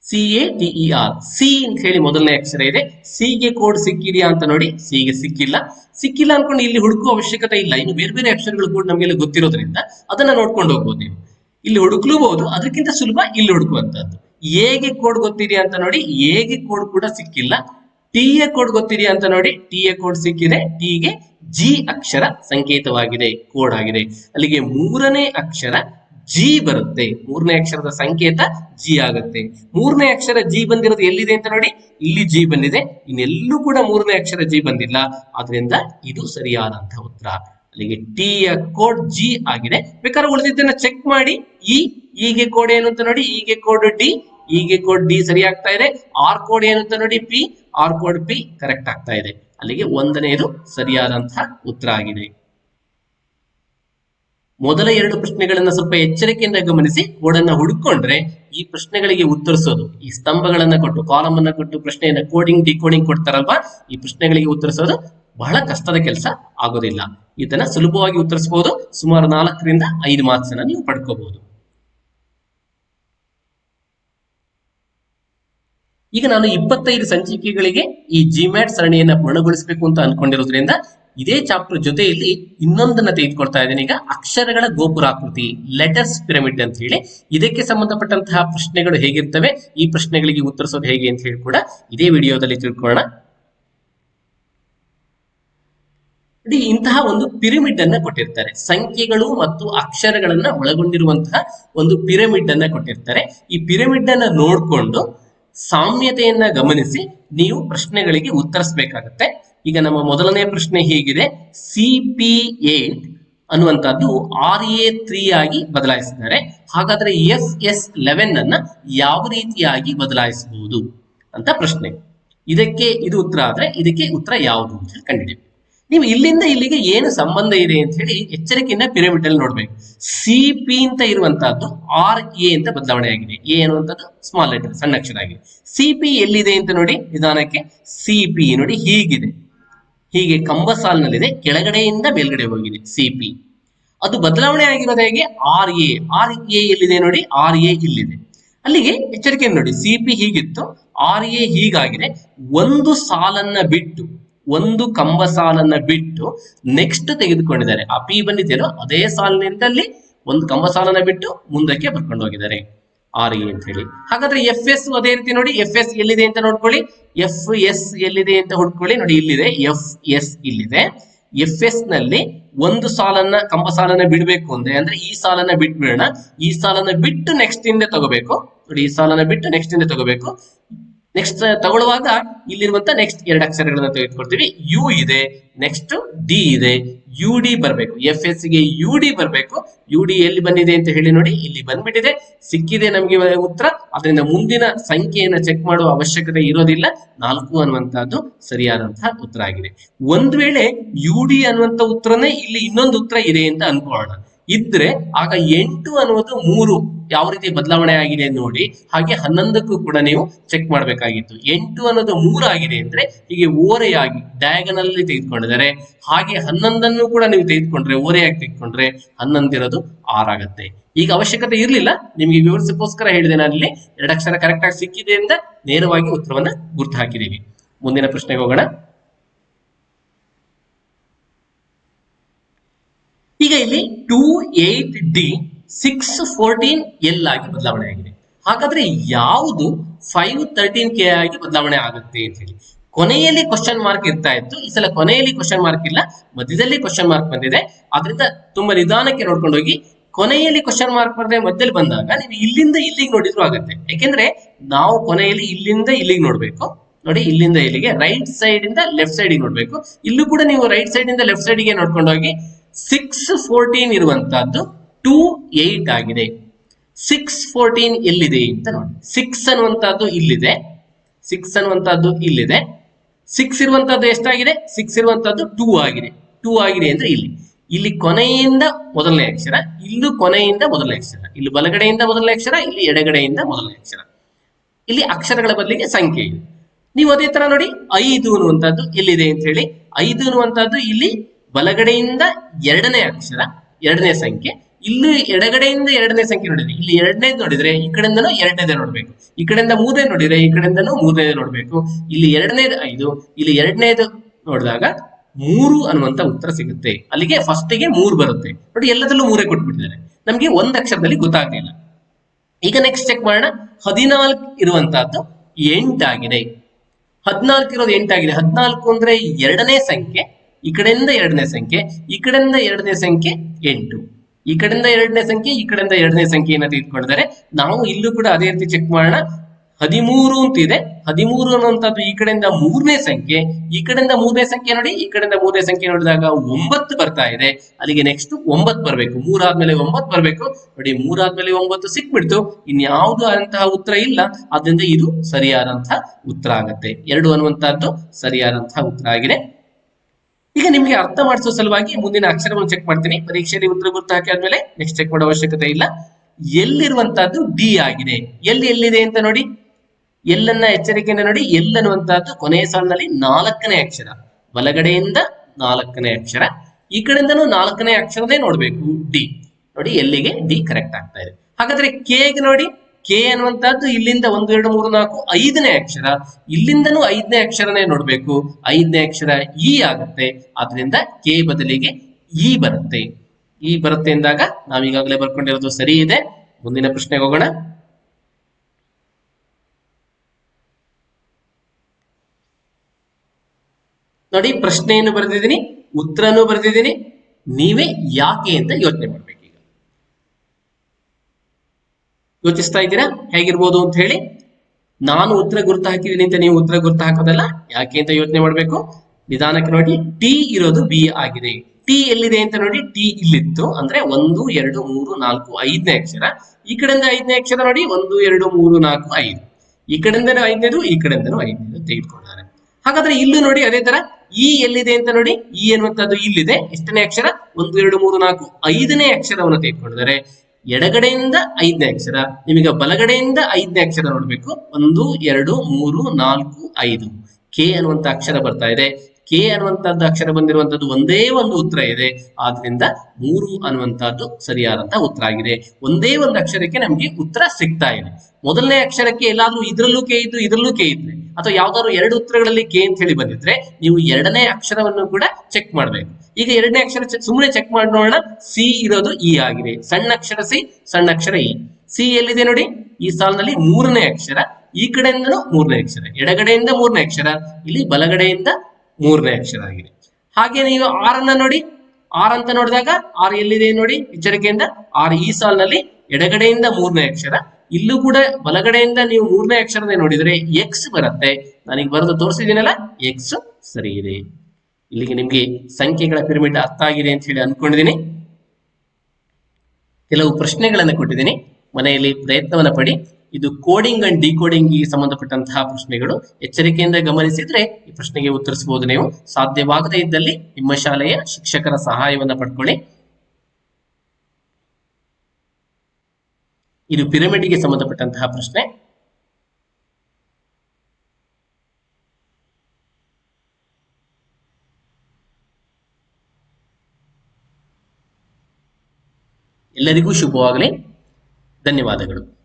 C A T E R C ಅಂತ ಹೇಳಿ ಮೊದಲನೇ ಅಕ್ಷರ ಇದೆ. ಸಿ ಗೆ ಕೋಡ್ ಸಿಕ್ಕಿದೆಯಾ ಅಂತ ನೋಡಿ. ಸಿ ಗೆ ಸಿಕ್ಕಿಲ್ಲ. ಸಿಕ್ಕಿಲ್ಲ ಅನ್ಕೊಂಡು ಇಲ್ಲಿ ಹುಡುಕುವ ಅವಶ್ಯಕತೆ ಇಲ್ಲ. ಇನ್ನು ಬೇರೆ ಬೇರೆ ಅಕ್ಷರಗಳು ಕೂಡ ನಮಗೆ ಗೊತ್ತಿರೋದ್ರಿಂದ ಅದನ್ನ ನೋಡ್ಕೊಂಡು ಹೋಗ್ಬೋದು ನೀವು. ಇಲ್ಲಿ ಹುಡುಕ್ಲೂಬಹುದು, ಅದಕ್ಕಿಂತ ಸುಲಭ ಇಲ್ಲಿ ಹುಡುಕುವಂತದ್ದು ಎಗೆ ಕೋಡ್ ಗೊತ್ತಿದೆಯಾ ಅಂತ ನೋಡಿ. ಎಗೆ ಕೋಡ್ ಕೂಡ ಸಿಕ್ಕಿಲ್ಲ. ಟಿ ಎ ಕೋಡ್ ಗೊತ್ತಿದೆಯಾ ಅಂತ ನೋಡಿ. ಟಿ ಎ ಕೋಡ್ ಸಿಕ್ಕಿದೆ. ಟಿ ಗೆ ಜಿ ಅಕ್ಷರ ಸಂಕೇತವಾಗಿದೆ. ಕೋಡ್ ಆಗಿದೆ. ಅಲ್ಲಿಗೆ ಮೂರನೇ ಅಕ್ಷರ ಜಿ ಬರುತ್ತೆ. ಮೂರನೇ ಅಕ್ಷರದ ಸಂಕೇತ ಜಿ ಆಗುತ್ತೆ. ಮೂರನೇ ಅಕ್ಷರ ಜಿ ಬಂದಿರೋದು ಎಲ್ಲಿದೆ ಅಂತ ನೋಡಿ, ಇಲ್ಲಿ ಜಿ ಬಂದಿದೆ. ಇನ್ನೆಲ್ಲೂ ಕೂಡ ಮೂರನೇ ಅಕ್ಷರ ಜಿ ಬಂದಿಲ್ಲ. ಆದ್ರಿಂದ ಇದು ಸರಿಯಾದಂತಹ ಉತ್ತರ. ಅಲ್ಲಿಗೆ ಟಿ ಯ ಕೋಡ್ ಜಿ ಆಗಿದೆ. ಬೇಕಾದ್ರೆ ಉಳಿದಿದ್ದನ್ನ ಚೆಕ್ ಮಾಡಿ. ಇ ಈಗೆ ಕೋಡ್ ಏನು ಅಂತ ನೋಡಿ ಈಗೆ ಕೋಡ್ ಡಿ ಈಗೆ ಕೋಡ್ ಡಿ ಸರಿ ಆಗ್ತಾ ಇದೆ. ಆರ್ ಕೋಡ್ ಏನು ಅಂತ ನೋಡಿ P R code P correct ಆಗ್ತಾ ಇದೆ. ಅಲ್ಲಿಗೆ ಒಂದನೆಯದು ಸರಿಯಾದಂತಹ ಉತ್ತರ ಆಗಿದೆ. ಮೊದಲ ಎರಡು ಪ್ರಶ್ನೆಗಳನ್ನ ಸ್ವಲ್ಪ ಎಚ್ಚರಿಕೆಯಿಂದ ಗಮನಿಸಿ ಕೋಡನ್ನ ಹುಡುಕೊಂಡ್ರೆ ಈ ಪ್ರಶ್ನೆಗಳಿಗೆ ಉತ್ತರಿಸೋದು. ಈ ಸ್ತಂಭಗಳನ್ನ ಕೊಟ್ಟು ಕಾಲಮ್ ಅನ್ನ ಕೊಟ್ಟು, ಪ್ರಶ್ನೆಯನ್ನ ಕೋಡಿಂಗ್ ಡಿಕೋಡಿಂಗ್ ಕೊಡ್ತಾರಲ್ವಾ? ಈ ಪ್ರಶ್ನೆಗಳಿಗೆ ಉತ್ತರಿಸೋದು ಬಹಳ ಕಷ್ಟದ ಕೆಲಸ ಆಗೋದಿಲ್ಲ. ಇದನ್ನ ಸುಲಭವಾಗಿ ಉತ್ತರಿಸಬಹುದು ಸುಮಾರು ನಾಲ್ಕರಿಂದ ಐದು ಮಾರ್ಕ್ಸ್ ಅನ್ನ ನೀವು ಪಡ್ಕೋಬಹುದು ಈಗ ನಾನು ಇಪ್ಪತ್ತೈದು ಸಂಚಿಕೆಗಳಿಗೆ ಈ ಜಿಮ್ಯಾಟ್ ಸರಣಿಯನ್ನ ಪೂರ್ಣಗೊಳಿಸಬೇಕು ಅಂತ ಅನ್ಕೊಂಡಿರೋದ್ರಿಂದ ಇದೇ ಚಾಪ್ಟರ್ ಜೊತೆಯಲ್ಲಿ ಇನ್ನೊಂದನ್ನ ತೆಗೆದುಕೊಳ್ತಾ ಇದ್ದೇನೆ. ಈಗ ಅಕ್ಷರಗಳ ಗೋಪುರಾಕೃತಿ ಲೆಟರ್ಸ್ ಪಿರಮಿಡ್ ಅಂತ ಹೇಳಿ, ಇದಕ್ಕೆ ಸಂಬಂಧಪಟ್ಟಂತಹ ಪ್ರಶ್ನೆಗಳು ಹೇಗಿರ್ತವೆ, ಈ ಪ್ರಶ್ನೆಗಳಿಗೆ ಉತ್ತರಿಸೋದು ಹೇಗೆ ಅಂತ ಹೇಳಿ ಕೂಡ ಇದೇ ವಿಡಿಯೋದಲ್ಲಿ ತಿಳ್ಕೊಳ್ಳೋಣ. ಇಂತಹ ಒಂದು ಪಿರಮಿಡ್ ಅನ್ನ ಕೊಟ್ಟಿರ್ತಾರೆ. ಸಂಖ್ಯೆಗಳು ಮತ್ತು ಅಕ್ಷರಗಳನ್ನ ಒಳಗೊಂಡಿರುವಂತಹ ಒಂದು ಪಿರಮಿಡ್ ಅನ್ನ ಕೊಟ್ಟಿರ್ತಾರೆ. ಈ ಪಿರಮಿಡ್ ಅನ್ನ ನೋಡ್ಕೊಂಡು ಸಾಮ್ಯತೆಯನ್ನ ಗಮನಿಸಿ ನೀವು ಪ್ರಶ್ನೆಗಳಿಗೆ ಉತ್ತರಿಸಬೇಕಾಗತ್ತೆ. ಈಗ ನಮ್ಮ ಮೊದಲನೇ ಪ್ರಶ್ನೆ ಹೀಗಿದೆ C P R A three ಆಗಿ ಬದಲಾಯಿಸಿದ್ದಾರೆ. ಹಾಗಾದ್ರೆ ಎಫ್ ಎಸ್ ಲೆವೆನ್ ಅನ್ನ ಯಾವ ರೀತಿಯಾಗಿ ಬದಲಾಯಿಸಬಹುದು ಅಂತ ಪ್ರಶ್ನೆ. ಇದಕ್ಕೆ ಇದು ಉತ್ತರ ಆದ್ರೆ ಇದಕ್ಕೆ ಉತ್ತರ ಯಾವುದು ಅಂತ ಹೇಳಿ ಕಂಡಿಡಿ ನೀವು ಇಲ್ಲಿಂದ ಇಲ್ಲಿಗೆ ಏನು ಸಂಬಂಧ ಇದೆ ಅಂತ ಹೇಳಿ ಎಚ್ಚರಿಕೆಯಿಂದ ಪಿರಮಿಡ್ ಅಲ್ಲಿ ನೋಡ್ಬೇಕು. ಸಿ ಪಿ ಅಂತ ಇರುವಂತಹದ್ದು ಆರ್ ಎ ಅಂತ ಬದಲಾವಣೆ ಆಗಿದೆ ಎ ಅನ್ನುವಂಥದ್ದು ಸ್ಮಾಲ್ ಲೆಟರ್ ಸಣ್ಣ ಅಕ್ಷರ ಆಗಿದೆ. ಸಿ ಎಲ್ಲಿದೆ ಅಂತ ನೋಡಿ ನಿಧಾನಕ್ಕೆ. ಸಿ ಪಿ ನೋಡಿ ಹೀಗಿದೆ. ಹೀಗೆ ಕಂಬ ಸಾಲಿನಲ್ಲಿದೆ, ಕೆಳಗಡೆಯಿಂದ ಮೇಲ್ಗಡೆ ಹೋಗಿದೆ ಸಿ ಪಿ ಅದು ಬದಲಾವಣೆ ಆಗಿರೋದು ಹೇಗೆ? ಆರ್ ಎ ಆರ್ ಎ ಎಲ್ಲಿದೆ ನೋಡಿ? ಆರ್ ಎ ಇಲ್ಲಿದೆ. ಅಲ್ಲಿಗೆ ಎಚ್ಚರಿಕೆ ನೋಡಿ ಸಿ ಪಿ ಹೀಗಿತ್ತು ಆರ್ ಎ ಹೀಗಾಗಿದೆ. ಒಂದು ಸಾಲನ್ನ ಬಿಟ್ಟು, ಒಂದು ಕಂಬ ಸಾಲನ್ನ ಬಿಟ್ಟು ನೆಕ್ಸ್ಟ್ ತೆಗೆದುಕೊಂಡಿದ್ದಾರೆ. ಆ ಪಿ ಬಂದಿದ್ದೇನೋ ಅದೇ ಸಾಲಿನಿಂದಲ್ಲಿ ಒಂದು ಕಂಬ ಸಾಲನ್ನ ಬಿಟ್ಟು ಮುಂದಕ್ಕೆ ಬರ್ಕೊಂಡು ಹೋಗಿದ್ದಾರೆ. ಆರ್ ಇ ಅಂತ ಹೇಳಿ. ಹಾಗಾದ್ರೆ ಎಫ್ ಎಸ್ ಅದೇ ರೀತಿ ನೋಡಿ ಎಫ್ ಎಸ್ ಎಲ್ಲಿದೆ ಅಂತ ನೋಡ್ಕೊಳ್ಳಿ. ಎಫ್ ಎಸ್ ಎಲ್ಲಿದೆ ಅಂತ ಹುಡ್ಕೊಳ್ಳಿ. ನೋಡಿ, ಇಲ್ಲಿದೆ. ಎಫ್ ಎಸ್ ಇಲ್ಲಿದೆ. ಎಫ್ ಎಸ್ನಲ್ಲಿ ಒಂದು ಸಾಲನ್ನ, ಕಂಬ ಸಾಲನ್ನ ಬಿಡಬೇಕು ಅಂದ್ರೆ ಅಂದ್ರೆ ಈ ಸಾಲನ್ನ ಬಿಟ್ಬಿಡೋಣ. ಈ ಸಾಲನ್ನ ಬಿಟ್ಟು ನೆಕ್ಸ್ಟ್ ಹಿಂದೆ ತಗೋಬೇಕು. ನೋಡಿ, ಈ ಸಾಲನ್ನ ಬಿಟ್ಟು ನೆಕ್ಸ್ಟ್ ಹಿಂದೆ ತಗೋಬೇಕು. ನೆಕ್ಸ್ಟ್ ತಗೊಳ್ಳುವಾಗ ಇಲ್ಲಿರುವಂತ ನೆಕ್ಸ್ಟ್ ಎರಡು ಅಕ್ಷರಗಳನ್ನ ತೆಗೆದುಕೊಳ್ತೀವಿ. ಯು ಇದೆ ನೆಕ್ಸ್ಟ್ ಡಿ ಇದೆ ಯು ಡಿ ಬರಬೇಕು. ಎಫ್ ಎಸ್ಗೆ ಯು ಡಿ ಬರಬೇಕು. ಯು ಡಿ ಎಲ್ಲಿ ಬಂದಿದೆ ಅಂತ ಹೇಳಿ ನೋಡಿ, ಇಲ್ಲಿ ಬಂದ್ಬಿಟ್ಟಿದೆ. ಸಿಕ್ಕಿದೆ ನಮಗೆ ಉತ್ತರ. ಅದರಿಂದ ಮುಂದಿನ ಸಂಖ್ಯೆಯನ್ನ ಚೆಕ್ ಮಾಡುವ ಅವಶ್ಯಕತೆ ಇರೋದಿಲ್ಲ. ನಾಲ್ಕು ಅನ್ನುವಂತಹದ್ದು ಸರಿಯಾದಂತಹ ಉತ್ತರ ಆಗಿದೆ. ಒಂದ್ ವೇಳೆ ಯು ಡಿ ಅನ್ನುವಂತ ಉತ್ತರನೇ ಇಲ್ಲಿ ಇನ್ನೊಂದು ಉತ್ತರ ಇದೆ ಅಂತ ಅನ್ಕೊಳ್ಳೋಣ. ಇದ್ರೆ ಆಗ ಎಂಟು ಅನ್ನೋದು ಮೂರು ಯಾವ ರೀತಿ ಬದಲಾವಣೆ ಆಗಿದೆ ನೋಡಿ, ಹಾಗೆ ಹನ್ನೊಂದಕ್ಕೂ ಕೂಡ ನೀವು ಚೆಕ್ ಮಾಡಬೇಕಾಗಿತ್ತು. ಎಂಟು ಅನ್ನೋದು ಮೂರು ಆಗಿದೆ ಅಂದ್ರೆ ಹೀಗೆ ಓರೆಯಾಗಿ ಡಯಾಗನಲ್ ತೆಗೆದುಕೊಂಡಿದ್ದಾರೆ ಹಾಗೆ ಹನ್ನೊಂದನ್ನು ಕೂಡ ನೀವು ತೆಗೆದುಕೊಂಡ್ರೆ, ಓರೆಯಾಗಿ ತೆಗೆದುಕೊಂಡ್ರೆ ಹನ್ನೊಂದಿರೋದು ಆರಾಗತ್ತೆ ಈಗ ಅವಶ್ಯಕತೆ ಇರಲಿಲ್ಲ. ನಿಮಗೆ ವಿವರಿಸಕ್ಕೋಸ್ಕರ ಹೇಳಿದೆ ನಾನು ಇಲ್ಲಿ. ಎರಡು ಅಕ್ಷರ ಕರೆಕ್ಟ್ ಆಗಿ ಸಿಕ್ಕಿದೆ ಅಂತ ನೇರವಾಗಿ ಉತ್ತರವನ್ನ ಗುರ್ತು ಹಾಕಿದ್ದೀವಿ. ಮುಂದಿನ ಪ್ರಶ್ನೆಗೆ ಹೋಗೋಣ. ಈಗ ಇಲ್ಲಿ two eight D six fourteen L ಆಗಿ ಬದಲಾವಣೆ ಆಗಿದೆ. ಹಾಗಾದ್ರೆ ಯಾವುದು ಫೈವ್ ತರ್ಟೀನ್ ಕೆ ಆಗಿ ಬದಲಾವಣೆ ಆಗುತ್ತೆ ಅಂತ ಹೇಳಿ. ಕೊನೆಯಲ್ಲಿ ಕ್ವಶನ್ ಮಾರ್ಕ್ ಇರ್ತಾ ಇತ್ತು. ಈ ಸಲ ಕೊನೆಯಲ್ಲಿ ಕ್ವಶನ್ ಮಾರ್ಕ್ ಇಲ್ಲ. ಮಧ್ಯದಲ್ಲಿ ಕ್ವಶನ್ ಮಾರ್ಕ್ ಬಂದಿದೆ. ಆದ್ರಿಂದ ತುಂಬಾ ನಿಧಾನಕ್ಕೆ ನೋಡ್ಕೊಂಡು ಹೋಗಿ. ಕೊನೆಯಲ್ಲಿ ಕ್ವಶನ್ ಮಾರ್ಕ್ ಬಂದ್ರೆ ಮಧ್ಯದಲ್ಲಿ ಬಂದಾಗ ನೀವು ಇಲ್ಲಿಂದ ಇಲ್ಲಿಗೆ ನೋಡಿದ್ರು ಆಗುತ್ತೆ. ಯಾಕೆಂದ್ರೆ ನಾವು ಕೊನೆಯಲ್ಲಿ ಇಲ್ಲಿಂದ ಇಲ್ಲಿಗೆ ನೋಡ್ಬೇಕು. ನೋಡಿ, ಇಲ್ಲಿಂದ ಇಲ್ಲಿಗೆ ರೈಟ್ ಸೈಡ್ ಇಂದ ಲೆಫ್ಟ್ ಸೈಡ್ ನೋಡ್ಬೇಕು. ಇಲ್ಲೂ ಕೂಡ ನೀವು ರೈಟ್ ಸೈಡ್ ಇಂದ ಲೆಫ್ಟ್ ಸೈಡ್ಗೆ ನೋಡ್ಕೊಂಡು ಹೋಗಿ ಸಿಕ್ಸ್ ಫೋರ್ಟೀನ್ ಇರುವಂತಹದ್ದು ಟೂ ಏಟ್ ಆಗಿದೆ. ಸಿಕ್ಸ್ ಫೋರ್ಟೀನ್ ಎಲ್ಲಿದೆ ಅಂತ ನೋಡಿ. ಸಿಕ್ಸ್ ಅನ್ನುವಂತಹದ್ದು ಇಲ್ಲಿದೆ. ಸಿಕ್ಸ್ ಅನ್ನುವಂತಹದ್ದು ಇಲ್ಲಿದೆ. ಸಿಕ್ಸ್ ಇರುವಂತಹದ್ದು ಎಷ್ಟಾಗಿದೆ? ಸಿಕ್ಸ್ ಇರುವಂತಹದ್ದು ಟೂ ಆಗಿದೆ. ಟೂ ಆಗಿದೆ ಅಂದ್ರೆ ಇಲ್ಲಿ. ಇಲ್ಲಿ ಕೊನೆಯಿಂದ ಮೊದಲನೇ ಅಕ್ಷರ, ಇಲ್ಲೂ ಕೊನೆಯಿಂದ ಮೊದಲನೇ ಅಕ್ಷರ, ಇಲ್ಲಿ ಬಲಗಡೆಯಿಂದ ಮೊದಲನೇ ಅಕ್ಷರ, ಇಲ್ಲಿ ಎಡಗಡೆಯಿಂದ ಮೊದಲನೇ ಅಕ್ಷರ. ಇಲ್ಲಿ ಅಕ್ಷರಗಳ ಬದಲಿಗೆ ಸಂಖ್ಯೆ ಇದೆ. ನೀವು ಅದೇ ತರ ನೋಡಿ, ಐದು ಅನ್ನುವಂಥದ್ದು ಎಲ್ಲಿದೆ ಅಂತ ಹೇಳಿ. ಐದು ಅನ್ನುವಂಥದ್ದು ಇಲ್ಲಿ ಬಲಗಡೆಯಿಂದ ಎರಡನೇ ಅಕ್ಷರ, ಎರಡನೇ ಸಂಖ್ಯೆ. ಇಲ್ಲಿ ಎಡಗಡೆಯಿಂದ ಎರಡನೇ ಸಂಖ್ಯೆ ನೋಡಿದ್ರೆ, ಇಲ್ಲಿ ಎರಡನೇದು ನೋಡಿದ್ರೆ ಈ ಕಡೆಯಿಂದನೂ ಎರಡನೇದೇ ನೋಡ್ಬೇಕು. ಈ ಕಡೆಯಿಂದ ಮೂರನೇ ನೋಡಿದ್ರೆ ಈ ಕಡೆಯಿಂದನೂ ಮೂರನೇ ನೋಡ್ಬೇಕು. ಇಲ್ಲಿ ಎರಡನೇದು ಐದು, ಇಲ್ಲಿ ಎರಡನೇದು ನೋಡಿದಾಗ ಮೂರು ಅನ್ನುವಂತ ಉತ್ತರ ಸಿಗುತ್ತೆ. ಅಲ್ಲಿಗೆ ಫಸ್ಟಿಗೆ ಮೂರು ಬರುತ್ತೆ. ನೋಡಿ ಎಲ್ಲದಲ್ಲೂ ಮೂರೇ ಕೊಟ್ಬಿಟ್ಟಿದ್ದಾರೆ. ನಮ್ಗೆ ಒಂದ್ ಅಕ್ಷರದಲ್ಲಿ ಗೊತ್ತಾಗ್ಲಿಲ್ಲ ಈಗ ನೆಕ್ಸ್ಟ್ ಚೆಕ್ ಮಾಡೋಣ. ಹದಿನಾಲ್ಕು ಇರುವಂತಹದ್ದು ಎಂಟಾಗಿದೆ. ಹದಿನಾಲ್ಕು ಇರೋದು ಎಂಟಾಗಿದೆ. ಹದಿನಾಲ್ಕು ಅಂದ್ರೆ ಎರಡನೇ ಸಂಖ್ಯೆ. ಈ ಕಡೆಯಿಂದ ಎರಡನೇ ಸಂಖ್ಯೆ, ಈ ಕಡೆಯಿಂದ ಎರಡನೇ ಸಂಖ್ಯೆ ಎಂಟು. ಈ ಕಡೆಯಿಂದ ಎರಡನೇ ಸಂಖ್ಯೆ, ಈ ಕಡೆಯಿಂದ ಎರಡನೇ ಸಂಖ್ಯೆಯನ್ನು ತೆಗೆದುಕೊಂಡಿದ್ದಾರೆ ನಾವು ಇಲ್ಲೂ ಕೂಡ ಅದೇ ರೀತಿ ಚೆಕ್ ಮಾಡೋಣ. ಹದಿಮೂರು ಅಂತ ಇದೆ. ಹದಿಮೂರು ಅನ್ನುವಂಥದ್ದು ಈ ಕಡೆಯಿಂದ ಮೂರನೇ ಸಂಖ್ಯೆ. ಈ ಕಡೆಯಿಂದ ಮೂರನೇ ಸಂಖ್ಯೆ ನೋಡಿ, ಈ ಕಡೆಯಿಂದ ಮೂರನೇ ಸಂಖ್ಯೆ ನೋಡಿದಾಗ ಒಂಬತ್ತು ಬರ್ತಾ ಇದೆ. ಅಲ್ಲಿಗೆ ನೆಕ್ಸ್ಟ್ ಒಂಬತ್ತು ಬರಬೇಕು. ಮೂರಾದ್ಮೇಲೆ ಒಂಬತ್ತು ಬರಬೇಕು. ನೋಡಿ ಮೂರಾದ್ಮೇಲೆ ಒಂಬತ್ತು ಸಿಕ್ಬಿಡ್ತು. ಇನ್ಯಾವುದು ಅಂತಹ ಉತ್ತರ ಇಲ್ಲ. ಆದ್ರಿಂದ ಇದು ಸರಿಯಾದಂತಹ ಉತ್ತರ ಆಗತ್ತೆ. ಎರಡು ಅನ್ನುವಂತಹದ್ದು ಸರಿಯಾದಂತಹ ಉತ್ತರ ಆಗಿದೆ. ಈಗ ನಿಮಗೆ ಅರ್ಥ ಮಾಡಿಸುವ ಸಲುವಾಗಿ ಮುಂದಿನ ಅಕ್ಷರವನ್ನು ಚೆಕ್ ಮಾಡ್ತೀನಿ. ಪರೀಕ್ಷೆಯಲ್ಲಿ ಉತ್ತರ ಗುರುತು ಹಾಕಿ ಆದ್ಮೇಲೆ ನೆಕ್ಸ್ಟ್ ಚೆಕ್ ಮಾಡೋ ಅವಶ್ಯಕತೆ ಇಲ್ಲ. ಎಲ್ಲಿರುವಂತಹದ್ದು ಡಿ ಆಗಿದೆ. ಎಲ್ಲಿ ಎಲ್ಲಿದೆ ಅಂತ ನೋಡಿ. ಎಲ್ಲನ್ನ ಎಚ್ಚರಿಕೆಯಿಂದ ನೋಡಿ. ಎಲ್ಲನ್ನುವಂತಹದ್ದು ಕೊನೆಯ ಸಾಲಿನಲ್ಲಿ ನಾಲ್ಕನೇ ಅಕ್ಷರ. ಬಲಗಡೆಯಿಂದ ನಾಲ್ಕನೇ ಅಕ್ಷರ. ಈ ಕಡೆಯಿಂದನೂ ನಾಲ್ಕನೇ ಅಕ್ಷರದೇ ನೋಡ್ಬೇಕು. ಡಿ ನೋಡಿ ಎಲ್ಲಿಗೆ? ಡಿ ಕರೆಕ್ಟ್ ಆಗ್ತಾ ಇದೆ. ಹಾಗಾದ್ರೆ ಕೆಗೆ ನೋಡಿ. ಕೆ ಅನ್ನುವಂತಹದ್ದು ಇಲ್ಲಿಂದ ಒಂದು, ಎರಡು, ಮೂರು, ನಾಲ್ಕು, ಐದನೇ ಅಕ್ಷರ. ಇಲ್ಲಿಂದನೂ ಐದನೇ ಅಕ್ಷರನೇ ನೋಡ್ಬೇಕು. ಐದನೇ ಅಕ್ಷರ ಇ ಆಗುತ್ತೆ. ಆದ್ರಿಂದ ಕೆ ಬದಲಿಗೆ ಇ ಬರುತ್ತೆ. ಇ ಬರುತ್ತೆ ಎಂದಾಗ ನಾವೀಗಾಗಲೇ ಬರ್ಕೊಂಡಿರೋದು ಸರಿ ಇದೆ. ಮುಂದಿನ ಪ್ರಶ್ನೆಗೆ ಹೋಗೋಣ. ನೋಡಿ ಪ್ರಶ್ನೆಯನ್ನು ಬರೆದಿದ್ದೀನಿ, ಉತ್ತರನೂ ಬರೆದಿದ್ದೀನಿ. ನೀವೇ ಯಾಕೆ ಅಂತ ಯೋಚನೆ ಮಾಡ್ಬೇಕು ಈಗ ಯೋಚಿಸ್ತಾ ಇದ್ದೀರಾ? ಹೇಗಿರ್ಬೋದು ಅಂತ ಹೇಳಿ ನಾನು ಉತ್ತರ ಗುರುತು ಹಾಕಿದ್ದೀನಿ ಅಂತ ನೀವು ಉತ್ತರ ಗುರುತು ಹಾಕೋದಲ್ಲ, ಯಾಕೆ ಅಂತ ಯೋಚನೆ ಮಾಡಬೇಕು? ನಿಧಾನಕ್ಕೆ ನೋಡಿ ಟಿ ಇರೋದು ಬಿ ಆಗಿದೆ. ಟಿ ಎಲ್ಲಿದೆ ಅಂತ ನೋಡಿ ಟಿ ಇಲ್ಲಿತ್ತು ಅಂದ್ರೆ ಒಂದು, ಎರಡು, ಮೂರು, ನಾಲ್ಕು, ಐದನೇ ಅಕ್ಷರ. ಈ ಕಡೆಯಿಂದ ಐದನೇ ಅಕ್ಷರ ನೋಡಿ, ಒಂದು, ಎರಡು, ಮೂರು, ನಾಲ್ಕು, ಐದು. ಈ ಕಡೆಯಿಂದನೂ ಐದನೇದು, ಈ ಕಡೆಯಿಂದನೂ ಐದನೇದು ತೆಗೆದುಕೊಂಡಿದ್ದಾರೆ ಹಾಗಾದ್ರೆ ಇಲ್ಲೂ ನೋಡಿ ಅದೇ ತರ ಇ ಎಲ್ಲಿದೆ ಅಂತ ನೋಡಿ ಇ ಅನ್ನುವಂಥದ್ದು ಇಲ್ಲಿದೆ, ಎಷ್ಟನೇ ಅಕ್ಷರ? ಒಂದು, ಎರಡು, ಮೂರು, ನಾಲ್ಕು, ಐದನೇ ಅಕ್ಷರವನ್ನು ತೆಗೆದುಕೊಂಡಿದ್ದಾರೆ ಎಡಗಡೆಯಿಂದ ಐದನೇ ಅಕ್ಷರ, ನಿಮಗೆ ಬಲಗಡೆಯಿಂದ ಐದನೇ ಅಕ್ಷರ ನೋಡ್ಬೇಕು. ಒಂದು, ಎರಡು, ಮೂರು, ನಾಲ್ಕು, ಐದು. ಕೆ ಅನ್ನುವಂತ ಅಕ್ಷರ ಬರ್ತಾ ಇದೆ. ಕೆ ಅನ್ನುವಂತಹದ್ದು ಅಕ್ಷರ ಬಂದಿರುವಂತದ್ದು ಒಂದೇ ಒಂದು ಉತ್ತರ ಇದೆ. ಆದ್ರಿಂದ ಮೂರು ಅನ್ನುವಂತಹದ್ದು ಸರಿಯಾದಂತಹ ಉತ್ತರ ಆಗಿದೆ. ಒಂದೇ ಒಂದು ಅಕ್ಷರಕ್ಕೆ ನಮಗೆ ಉತ್ತರ ಸಿಗ್ತಾ ಇದೆ. ಮೊದಲನೇ ಅಕ್ಷರಕ್ಕೆ ಎಲ್ಲಾದ್ರೂ ಇದ್ರಲ್ಲೂ ಕೆ ಇದ್ದು, ಇದ್ರಲ್ಲೂ ಕೆ ಇದ್ರೆ ಅಥವಾ ಯಾವ್ದಾದ್ರು ಎರಡು ಉತ್ತರಗಳಲ್ಲಿ ಕೆ ಅಂತ ಹೇಳಿ ಬಂದಿದ್ರೆ ನೀವು ಎರಡನೇ ಅಕ್ಷರವನ್ನು ಕೂಡ ಚೆಕ್ ಮಾಡ್ಬೇಕು. ಈಗ ಎರಡನೇ ಅಕ್ಷರ ಸುಮ್ಮನೆ ಚೆಕ್ ಮಾಡಿ ನೋಡೋಣ. ಸಿ ಇರೋದು ಇ ಆಗಿದೆ. ಸಣ್ಣ ಅಕ್ಷರ ಸಿ, ಸಣ್ಣ ಅಕ್ಷರ ಇ. ಸಿ ಎಲ್ಲಿದೆ ನೋಡಿ? ಈ ಸಾಲಿನಲ್ಲಿ ಮೂರನೇ ಅಕ್ಷರ, ಈ ಕಡೆಯಿಂದನೂ ಮೂರನೇ ಅಕ್ಷರ, ಎಡಗಡೆಯಿಂದ ಮೂರನೇ ಅಕ್ಷರ, ಇಲ್ಲಿ ಬಲಗಡೆಯಿಂದ ಮೂರನೇ ಅಕ್ಷರ ಆಗಿದೆ. ಹಾಗೆ ನೀವು ಆರನ್ನ ನೋಡಿ. ಆರ್ ಅಂತ ನೋಡಿದಾಗ, ಆರ್ ಎಲ್ಲಿದೆ ನೋಡಿ? ಎಚ್ಚರಿಕೆಯಿಂದ ಆರ್ ಈ ಸಾಲಿನಲ್ಲಿ ಎಡಗಡೆಯಿಂದ ಮೂರನೇ ಅಕ್ಷರ ಇಲ್ಲೂ ಕೂಡ ಬಲಗಡೆಯಿಂದ ನೀವು ಮೂರನೇ ಅಕ್ಷರನೇ ನೋಡಿದ್ರೆ ಎಕ್ಸ್ ಬರುತ್ತೆ. ನನಗೆ ಬರೆದು ತೋರಿಸಿದ್ದೀನಲ್ಲ ಎಕ್ಸ್ ಸರಿ ಇದೆ. ಇಲ್ಲಿಗೆ ನಿಮ್ಗೆ ಸಂಖ್ಯೆಗಳ ಪಿರಮಿಡ್ ಅರ್ಥ ಆಗಿದೆ ಅಂತ ಹೇಳಿ ಅನ್ಕೊಂಡಿದೀನಿ ಕೆಲವು ಪ್ರಶ್ನೆಗಳನ್ನು ಕೊಟ್ಟಿದ್ದೀನಿ. ಮನೆಯಲ್ಲಿ ಪ್ರಯತ್ನವನ್ನ ಪಡಿ. ಇದು ಕೋಡಿಂಗ್ ಅಂಡ್ ಡಿಕೋಡಿಂಗ್ಗೆ ಸಂಬಂಧಪಟ್ಟಂತಹ ಪ್ರಶ್ನೆಗಳು. ಎಚ್ಚರಿಕೆಯಿಂದ ಗಮನಿಸಿದ್ರೆ ಈ ಪ್ರಶ್ನೆಗೆ ಉತ್ತರಿಸಬಹುದು ನೀವು. ಸಾಧ್ಯವಾಗದೇ ಇದ್ದಲ್ಲಿ ನಿಮ್ಮ ಶಾಲೆಯ ಶಿಕ್ಷಕರ ಸಹಾಯವನ್ನ ಪಡ್ಕೊಳ್ಳಿ. ಇದು ಪಿರಮಿಡ್ಗೆ ಸಂಬಂಧಪಟ್ಟಂತಹ ಪ್ರಶ್ನೆ. ಎಲ್ಲರಿಗೂ ಶುಭವಾಗಲಿ. ಧನ್ಯವಾದಗಳು.